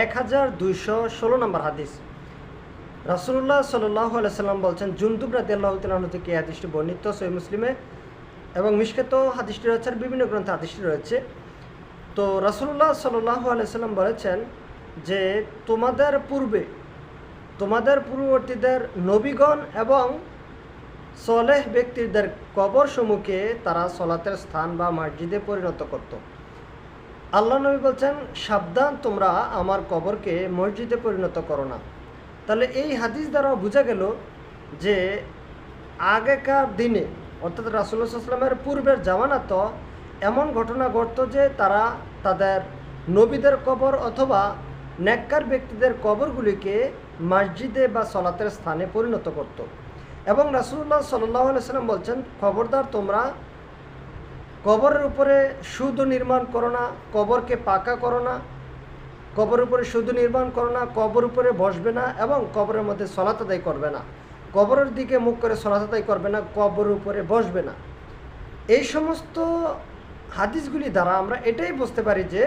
এক হাজার দুইশো ষোলো নম্বর হাদিস। রাসুল্লাহ সাল্লাহ সাল্লাম বলছেন, জুন্দুব রাদি আল্লাহ থেকে এই হাদিসটি বর্ণিত সই মুসলিমে এবং মিশকেত হাদিসটি রয়েছে আর বিভিন্ন গ্রন্থে হাদিসটি রয়েছে। তো রাসুল্লাহ সাল্লাহ সাল্লাম বলেছেন যে, তোমাদের পূর্বে, তোমাদের পূর্ববর্তীদের নবীগণ এবং সলেহ ব্যক্তিদের কবর সম্মুখে তারা সলাতের স্থান বা মসজিদে পরিণত করত। আল্লাহ নবী বলছেন, সাবধান, তোমরা আমার কবরকে মসজিদে পরিণত করো না। তাহলে এই হাদিস দ্বারা বোঝা গেল যে আগেকার দিনে, অর্থাৎ রাসুল্লাহামের পূর্বের জামানা তো এমন ঘটনা ঘটত যে তারা তাদের নবীদের কবর অথবা নেককার ব্যক্তিদের কবরগুলিকে মসজিদে বা সলাতের স্থানে পরিণত করত। এবং রাসুল্লাহ সাল্লাহ সাল্লাম বলছেন, খবরদার, তোমরা কবরের উপরে সুদ নির্মাণ করো না, কবরকে পাকা করো না, কবরের উপরে শুধু নির্মাণ করো না, কবর উপরে বসবে না এবং কবরের মধ্যে সলাত আদায় করবে না। কবরের দিকে মুখ করে সলাত আদায় করবে না কবরের উপরে বসবে না। এই সমস্ত হাদিসগুলি দ্বারা আমরা এটাই বুঝতে পারি যে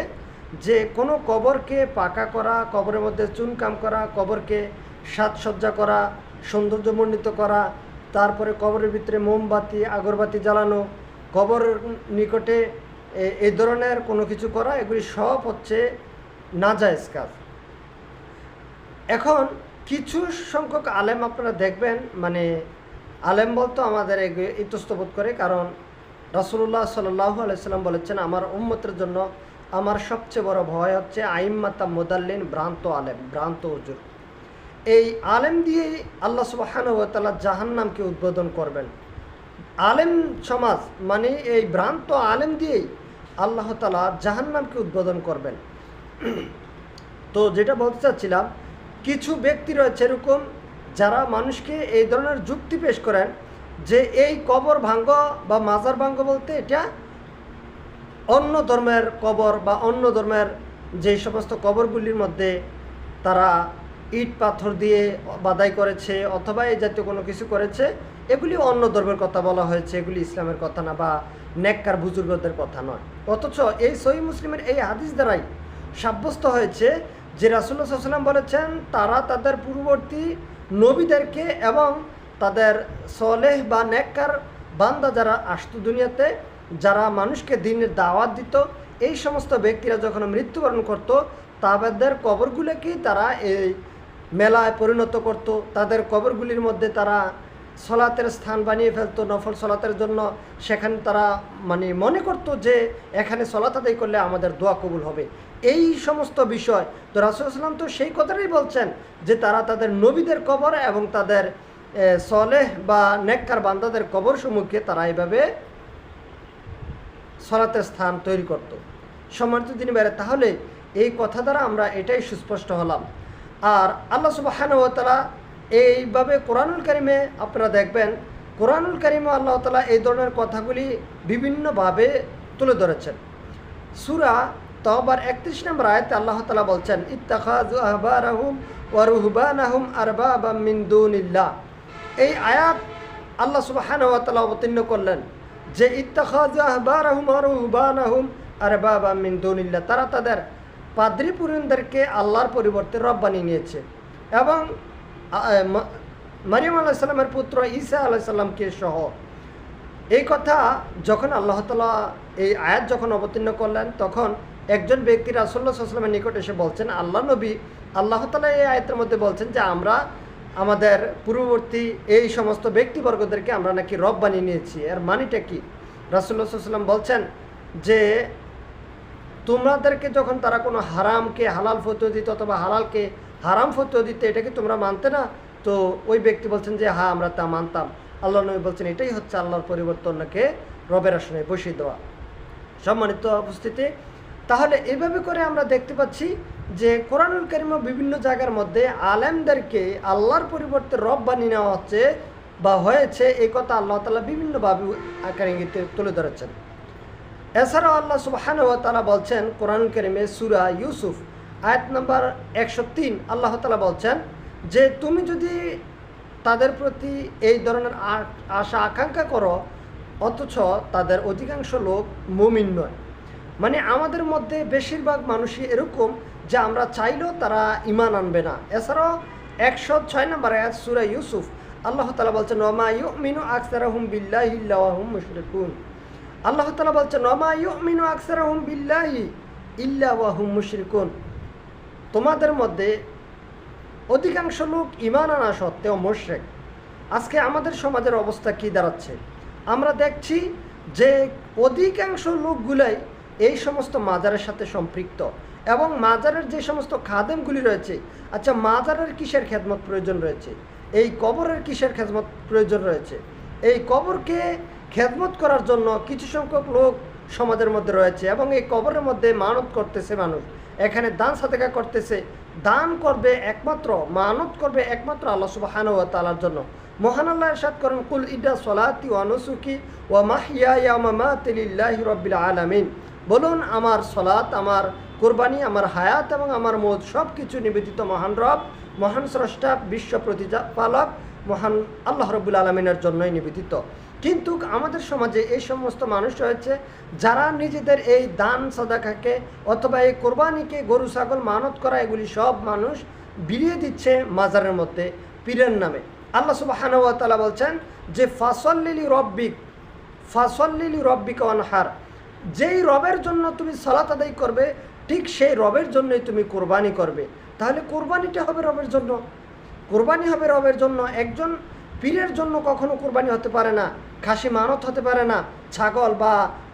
যে কোনো কবরকে পাকা করা, কবরের মধ্যে চুনকাম করা, কবরকে সাজসজ্জা করা, সৌন্দর্যমণ্ডিত করা, তারপরে কবরের ভিতরে মোমবাতি, আগরবাতি জ্বালানো কবরের নিকটে এই ধরনের কোনো কিছু করা, এগুলি সব হচ্ছে নাজায়েজ কাজ। এখন কিছু সংখ্যক আলেম আপনারা দেখবেন মানে আলেম বলতো আমাদের ইতস্তবোধ করে, কারণ রাসুল্লাহ সাল্লাহ আলাইসাল্লাম বলেছেন, আমার উম্মতের জন্য আমার সবচেয়ে বড় ভয় হচ্ছে আইম্মাতা মোদাল্লিন, ভ্রান্ত আলেম, ভ্রান্ত হুজুর। এই আলেম দিয়েই আল্লাহ সুবাহানুতালা জাহান্নামকে উদ্বোধন করবেন। আলেম সমাজ মানে এই ভ্রান্ত আলেম দিয়েই আল্লাহ তালা জাহান্নামকে উদ্বোধন করবেন। তো যেটা বলতে চাচ্ছিলাম, কিছু ব্যক্তি রয়েছে এরকম যারা মানুষকে এই ধরনের যুক্তি পেশ করেন যে এই কবর ভাঙ্গ বা মাজার ভাঙ্গ বলতে এটা অন্য ধর্মের কবর বা অন্য ধর্মের যে সমস্ত কবরগুলির মধ্যে তারা ইট পাথর দিয়ে বাদাই করেছে অথবা এই জাতীয় কোনো কিছু করেছে। এগুলি অন্য ধর্মের কথা বলা হয়েছে, এগুলি ইসলামের কথা না বা নেককার বুজুর্গদের কথা নয়। অথচ এই সহি মুসলিমের এই হাদিস দ্বারাই সাব্যস্ত হয়েছে যে রাসুল্লাহ সাল্লাম বলেছেন, তারা তাদের পূর্ববর্তী নবীদেরকে এবং তাদের সলেহ বা নেককার বান্দা যারা আসতো দুনিয়াতে, যারা মানুষকে দিনের দাওয়াত দিত, এই সমস্ত ব্যক্তিরা যখন মৃত্যুবরণ করত, তাদের কবরগুলোকে তারা এই মেলায় পরিণত করত। তাদের কবরগুলির মধ্যে তারা সলাতের স্থান বানিয়ে ফেলতো, নফল সলাতের জন্য। সেখানে তারা মানে মনে করতো যে, এখানে সলাত আদায় করলে আমাদের দোয়া কবুল হবে। এই সমস্ত বিষয়, তো রাসুলাম তো সেই কথাটাই বলছেন যে, তারা তাদের নবীদের কবর এবং তাদের সলেহ বা নেককার বান্দাদের কবর সম্মুখে তারা এইভাবে সলাতের স্থান তৈরি করত। সম্মানিত দিন বেড়ে তাহলে এই কথা দ্বারা আমরা এটাই সুস্পষ্ট হলাম। আর আল্লাহ সুবাহানুতালা এইভাবে কোরআনুল কারিমে আপনারা দেখবেন, কোরআনুল কারিমে আল্লাহ তালা এই ধরনের কথাগুলি বিভিন্নভাবে তুলে ধরেছেন। সুরা তবার একত্রিশ নম্বর আয়তে আল্লাহ তালা বলছেন ইত্তাখাজু দুনিল্লাহ। এই আয়াত আল্লাহ তাআলা অবতীর্ণ করলেন যে ইত্তাখাজু আহবারাহুম তারা তাদের পাদ্রী পুরুষদেরকে আল্লাহর পরিবর্তে রব বানিয়ে নিয়েছে এবং মারিয়াম আলাইহিস সালামের পুত্র ঈসা আলাইহিস সালামকে সহ। এই কথা যখন আল্লাহ তালা এই আয়াত যখন অবতীর্ণ করলেন, তখন একজন ব্যক্তি রাসুল্লাহ সাল্লামের নিকট এসে বলছেন, আল্লাহ নবী, আল্লাহ তালা এই আয়াতের মধ্যে বলছেন যে আমরা, আমাদের পূর্ববর্তী এই সমস্ত ব্যক্তিবর্গদেরকে আমরা নাকি রব বানিয়ে নিয়েছি। এর মানিটা কি? রাসুল্লাহ সাল্লাম বলছেন যে তোমাদেরকে যখন তারা কোনো হারামকে, হালাল ফতুয়া দিত অথবা হালালকে হারাম ফতুয়া দিতে এটাকে তোমরা মানতে না? তো ওই ব্যক্তি বলছেন যে হ্যাঁ আমরা তা মানতাম। আল্লাহ নবী বলছেন, এটাই হচ্ছে আল্লাহর পরিবর্তনকে রবের আসনে বসিয়ে দেওয়া। সম্মানিত উপস্থিতি, তাহলে এভাবে করে আমরা দেখতে পাচ্ছি যে, কোরআনুল কারিমা বিভিন্ন জায়গার মধ্যে আলেমদেরকে আল্লাহর পরিবর্তে রব বানিয়ে নেওয়া হচ্ছে বা হয়েছে, এই কথা আল্লাহ তালা বিভিন্নভাবে আকার ইঙ্গিতে তুলে ধরেছেন। এছাড়াও আল্লাহ সুবহান তাআলা বলছেন কোরআন কারিমে সুরা ইউসুফ আয়াত নাম্বার একশো তিন, আল্লাহ তাআলা বলছেন, যে তুমি যদি তাদের প্রতি এই ধরনের আশা, আকাঙ্ক্ষা করো, অথচ তাদের অধিকাংশ লোক মুমিন নয়। মানে আমাদের মধ্যে বেশিরভাগ মানুষই এরকম যে আমরা চাইলেও তারা ইমান আনবে না। এছাড়াও একশো ছয় নম্বর আয়াত সুরা ইউসুফ, আল্লাহ তালা বলছেন ওমা ইউ মিনু আকসারা হুম বিল্লাহিল্লাহুম আল্লাহ তালা বলছেন ওমা ইউ মিনু আকসারা হুম বিল্লাহি ইল্লাহুম তোমাদের মধ্যে অধিকাংশ লোক ইমান আনা সত্ত্বেও মোশেক। আজকে আমাদের সমাজের অবস্থা কি দাঁড়াচ্ছে? আমরা দেখছি যে অধিকাংশ লোকগুলাই এই সমস্ত মাজারের সাথে সম্পৃক্ত এবং মাজারের যে সমস্ত খাদেমগুলি রয়েছে আচ্ছা মাজারের কিসের খেদমত প্রয়োজন রয়েছে? এই কবরের কিসের খেদমত প্রয়োজন রয়েছে? এই কবরকে খেদমত করার জন্য কিছু সংখ্যক লোক সমাজের মধ্যে রয়েছে এবং এই কবরের মধ্যে মানত করতেছে মানুষ। এখানে দান সাদেকা করতেছে। দান করবে একমাত্র, মানত করবে একমাত্র আল্লাহ সুবাহান তালার জন্য। মহান আল্লাহ এরশাদ করেন, কুল ইডা সলাতি ও নুসুকি ও মাহিয়া ইয়ামাতিল্লাহি রব্বিল আলামিন। বলুন, আমার সলাত, আমার কোরবানি, আমার হায়াত এবং আমার মত সব কিছু নিবেদিত মহান রব, মহান স্রষ্টা, বিশ্ব প্রতিপালক মহান আল্লাহ রবুল আলমিনের জন্যই নিবেদিত। কিন্তু আমাদের সমাজে এই সমস্ত মানুষ রয়েছে, যারা নিজেদের এই দান সাদাকাকে অথবা এই কোরবানিকে গরু, ছাগল, মানত করা, এগুলি সব মানুষ বিলিয়ে দিচ্ছে মাজারের মধ্যে, পীরের নামে। আল্লাহ সুবাহানুয়াতালা বলছেন যে, ফাসল্লিলি রব্বিক ফাসল্লিলি রব্বিক অনহার যেই রবের জন্য তুমি সালাত আদায় করবে, ঠিক সেই রবের জন্যই তুমি কোরবানি করবে। তাহলে কোরবানিটা হবে রবের জন্য। কোরবানি হবে রবের জন্য, একজন পীরের জন্য কখনো কোরবানি হতে পারে না, খাসি মানত হতে পারে না, ছাগল বা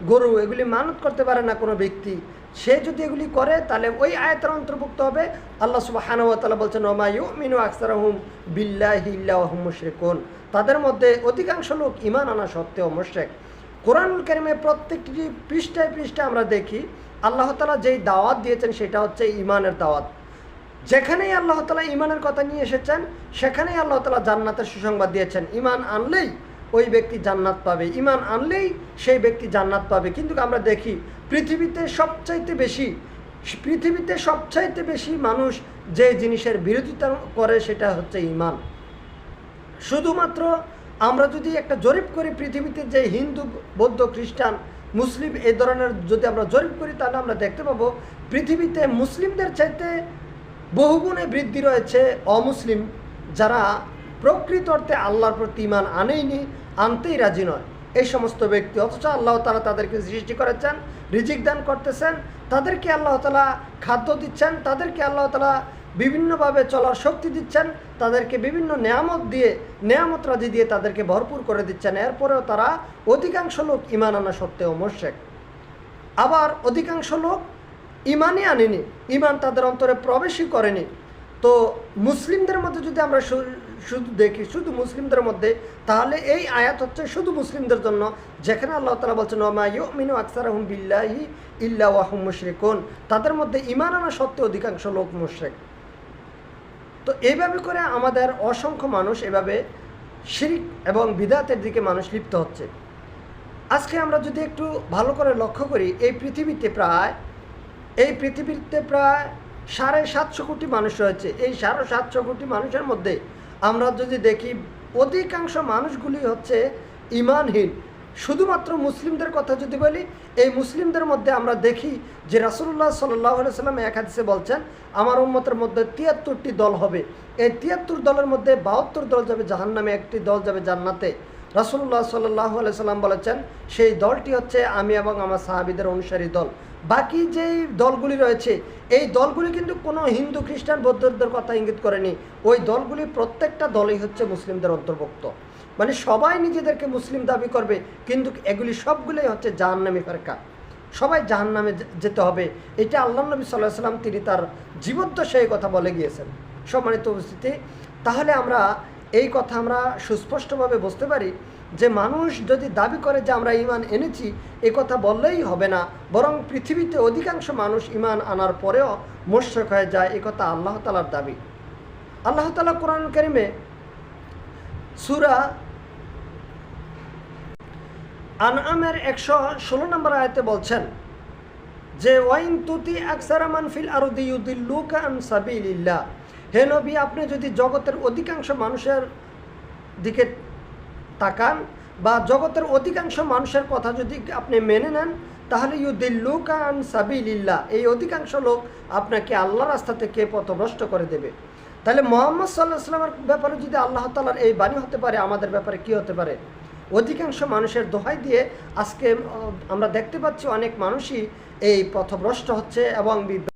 গরু এগুলি মানত করতে পারে না কোনো ব্যক্তি। সে যদি এগুলি করে, তাহলে ওই আয়তার অন্তর্ভুক্ত হবে। আল্লাহ সুবাহানুয়াতালা বলছেন ওমায়ু মিনু আকসারাহুম বিল্লাহিল্লাহম মুশরিকুন। তাদের মধ্যে অধিকাংশ লোক ইমান আনা সত্ত্বেও মুশরেক। কোরআনুল কারিমে প্রত্যেকটি পৃষ্ঠায় পৃষ্ঠায় আমরা দেখি, আল্লাহ তালা যেই দাওয়াত দিয়েছেন সেটা হচ্ছে ইমানের দাওয়াত। যেখানেই আল্লাহ তালা ইমানের কথা নিয়ে এসেছেন, সেখানেই আল্লাহ তালা জান্নাতের সুসংবাদ দিয়েছেন। ইমান আনলেই ওই ব্যক্তি জান্নাত পাবে। ইমান আনলেই সেই ব্যক্তি জান্নাত পাবে। কিন্তু আমরা দেখি, পৃথিবীতে সবচাইতে বেশি, পৃথিবীতে সবচাইতে বেশি মানুষ যে জিনিসের বিরোধিতা করে সেটা হচ্ছে ইমান শুধুমাত্র আমরা যদি একটা জরিপ করি, পৃথিবীতে যে হিন্দু, বৌদ্ধ, খ্রিস্টান, মুসলিম এই ধরনের যদি আমরা জরিপ করি, তাহলে আমরা দেখতে পাবো, পৃথিবীতে মুসলিমদের চাইতে বহুগুণে বৃদ্ধি রয়েছে অমুসলিম যারা প্রকৃত অর্থে আল্লাহর প্রতি ইমান আনেইনি, আনতেই রাজি নয়। এই সমস্ত ব্যক্তি অথচ আল্লাহ তালা তাদেরকে সৃষ্টি করেছেন, রিজিক দান করতেছেন, তাদেরকে আল্লাহ তালা খাদ্য দিচ্ছেন, তাদেরকে আল্লাহ তালা বিভিন্নভাবে চলার শক্তি দিচ্ছেন, তাদেরকে বিভিন্ন নেয়ামত দিয়ে, নেয়ামত রাজি দিয়ে তাদেরকে ভরপুর করে দিচ্ছেন। এরপরেও তারা অধিকাংশ লোক ইমান আনা সত্ত্বেও মোশেক। আবার অধিকাংশ লোক ইমানই আনেনি, ইমান তাদের অন্তরে প্রবেশই করেনি। তো মুসলিমদের মধ্যে যদি আমরা শুধু দেখি, শুধু মুসলিমদের মধ্যে, তাহলে এই আয়াত হচ্ছে শুধু মুসলিমদের জন্য। যেখানে আল্লাহ তালা বলছেন মিনু আকসার আহম বিল্লাহি ইল্লা ওয়াহম মুশরিকুন। তাদের মধ্যে ইমান আনা সত্ত্বে অধিকাংশ লোক মুশরেক। তো এইভাবে করে আমাদের অসংখ্য মানুষ এভাবে শিরিক এবং বিদাতের দিকে মানুষ লিপ্ত হচ্ছে। আজকে আমরা যদি একটু ভালো করে লক্ষ্য করি, এই পৃথিবীতে প্রায় এই পৃথিবীতে প্রায় সাড়ে সাতশো কোটি মানুষ রয়েছে। এই সাড়ে সাতশো কোটি মানুষের মধ্যে আমরা যদি দেখি, অধিকাংশ মানুষগুলি হচ্ছে ইমানহীন। শুধুমাত্র মুসলিমদের কথা যদি বলি, এই মুসলিমদের মধ্যে আমরা দেখি যে রাসুল্লাহ সাল্লাহ সাল্লাম এক হাদিসে বলছেন, আমার উন্মতের মধ্যে তিয়াত্তরটি দল হবে। এই তিয়াত্তর দলের মধ্যে বাহাত্তর দল যাবে জাহান নামে একটি দল যাবে জান্নাতে। রাসুল্লাহ সাল্লাহ সাল্লাম বলেছেন, সেই দলটি হচ্ছে আমি এবং আমার সাহাবিদের অনুসারী দল। বাকি যেই দলগুলি রয়েছে, এই দলগুলি কিন্তু কোনো হিন্দু, খ্রিস্টান, বৌদ্ধদের কথা ইঙ্গিত করেনি। ওই দলগুলি প্রত্যেকটা দলই হচ্ছে মুসলিমদের অন্তর্ভুক্ত। মানে সবাই নিজেদেরকে মুসলিম দাবি করবে, কিন্তু এগুলি সবগুলোই হচ্ছে জাহান্নামি ফেরকা। সবাই জাহান্নামে যেতে হবে। এটা আল্লাহ নবী সাল্লাহ সাল্লাম, তিনি তার জীবদ্দ সেই কথা বলে গিয়েছেন। সম্মানিত উপস্থিতি, তাহলে আমরা এই কথা আমরা সুস্পষ্টভাবে বুঝতে পারি যে মানুষ যদি দাবি করে যে আমরা ইমান এনেছি, এ কথা বললেই হবে না। বরং পৃথিবীতে অধিকাংশ মানুষ ইমান আনার পরেও মোর্শক হয়ে যায়, এ কথা আল্লাহ তালার দাবি। আল্লাহ তালা কোরআন করিমে সুরা আনআমের একশো ষোলো নম্বর আয়তে বলছেন যে, ওয়াইন তুতি আকসারামান ফিল আরদি ইউদিল্লুকা আন সাবিলিল্লাহ। হে নবী, আপনি যদি জগতের অধিকাংশ মানুষের দিকে তাকান বা জগতের অধিকাংশ মানুষের কথা যদি আপনি মেনে নেন, তাহলে ইউদিল্লুকা আন সাবিলিল্লাহ, এই অধিকাংশ লোক আপনাকে আল্লাহ রাস্তা থেকে পথভ্রষ্ট করে দেবে। তাহলে মোহাম্মদ সাল্লাহ সাল্লামের ব্যাপারে যদি আল্লাহ তালার এই বাণী হতে পারে, আমাদের ব্যাপারে কি হতে পারে? অধিকাংশ মানুষের দোহাই দিয়ে আজকে আমরা দেখতে পাচ্ছি অনেক মানুষই এই পথভ্রষ্ট হচ্ছে এবং